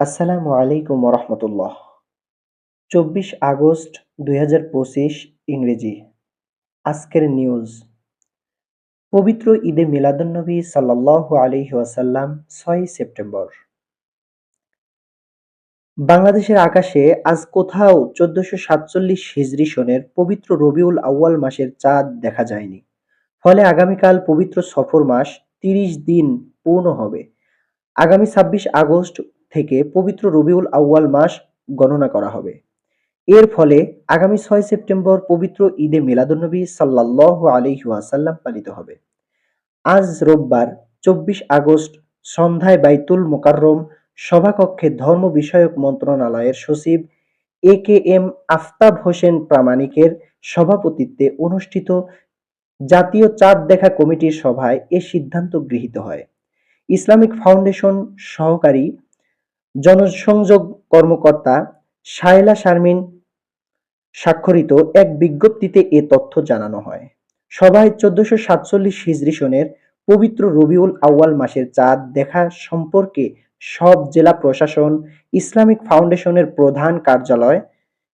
আসসালামু আলাইকুম রহমতুল্লাহ চব্বিশ আগস্ট দুই হাজার পঁচিশ ইংরেজি। আজকের নিউজ। পবিত্র ঈদে মিলাদুন্নবী সাল্লাহ আলহি ওয়াসাল্লাম ছয় সেপ্টেম্বর। বাংলাদেশের আকাশে আজ কোথাও চোদ্দশো সাতচল্লিশ হিজরি সনের পবিত্র রবিউল আউয়াল মাসের চাঁদ দেখা যায়নি। ফলে আগামীকাল পবিত্র সফর মাস তিরিশ দিন পূর্ণ হবে। আগামী ছাব্বিশ আগস্ট থেকে পবিত্র রবিউল আউয়াল মাস গণনা করা হবে। এর ফলে আগামী ছয় সেপ্টেম্বর পবিত্র ঈদে মিলাদুন্নবী সাল্লাহ আলিহাসাল্লাম পালিত হবে। আজ রোববার, চব্বিশ আগস্ট, সন্ধ্যায় বাইতুল মোকাররম সভাকক্ষে ধর্ম বিষয়ক মন্ত্রণালয়ের সচিব A K M Aftab Hossain প্রামাণিকের সভাপতিত্বে অনুষ্ঠিত জাতীয় চাঁদ দেখা কমিটির সভায় এ সিদ্ধান্ত গৃহীত হয়। ইসলামিক ফাউন্ডেশন সহকারী জনসংযোগ কর্মকর্তা শায়লা শারমিন স্বাক্ষরিত এক বিজ্ঞপ্তিতে এ তথ্য জানানো হয়। সভায় চোদ্দশো সাতচল্লিশ হিজরি সনের পবিত্র রবিউল আউয়াল মাসের চাঁদ দেখা সম্পর্কে সব জেলা প্রশাসন, ইসলামিক ফাউন্ডেশনের প্রধান কার্যালয়,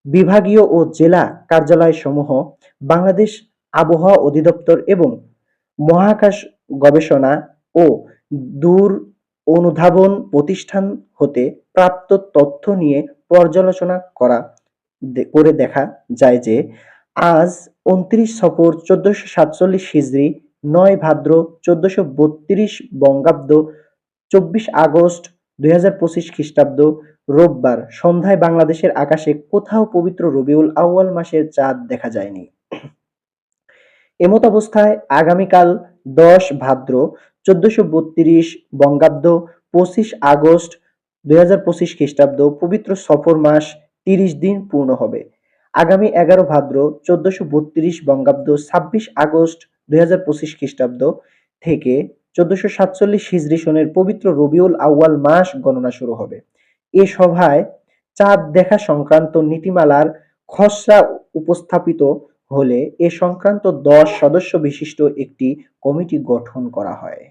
বিভাগীয় ও জেলা কার্যালয় সমূহ বাংলাদেশ আবহাওয়া অধিদপ্তর এবং মহাকাশ গবেষণা ও দূর অনুধাবন প্রতিষ্ঠান হতে প্রাপ্ত তথ্য নিয়ে পর্যালোচনা করা করে দেখা যায় যে আজ উনত্রিশ সফর চোদ্দশো সাতচল্লিশ হিজড়ি, নয় ভাদ্র চোদ্দশো বত্রিশ বঙ্গাব্দ, চব্বিশ আগস্ট দুই হাজার পঁচিশ খ্রিস্টাব্দ, রোববার সন্ধ্যায় বাংলাদেশের আকাশে কোথাও পবিত্র রবিউল আউয়াল মাসের চাঁদ দেখা যায়নি। এমত অবস্থায় আগামীকাল দশ ভাদ্র চোদ্দশো বত্রিশ বঙ্গাব্দ পঁচিশ আগস্ট দুই হাজার পঁচিশ খ্রিস্টাব্দ পবিত্র সফর মাস তিরিশ দিন পূর্ণ হবে। আগামী এগারো ভাদ্র চোদ্দশো বত্রিশ বঙ্গাব্দ ছাব্বিশ আগস্ট দুই হাজার পঁচিশ খ্রিস্টাব্দ থেকে চোদ্দশো সাতচল্লিশ হিজরি সনের পবিত্র রবিউল আউয়াল মাস গণনা শুরু হবে। এ সভায় চাঁদ দেখা সংক্রান্ত নীতিমালার খসড়া উপস্থাপিত হলে এ সংক্রান্ত দশ সদস্য বিশিষ্ট একটি কমিটি গঠন করা হয়।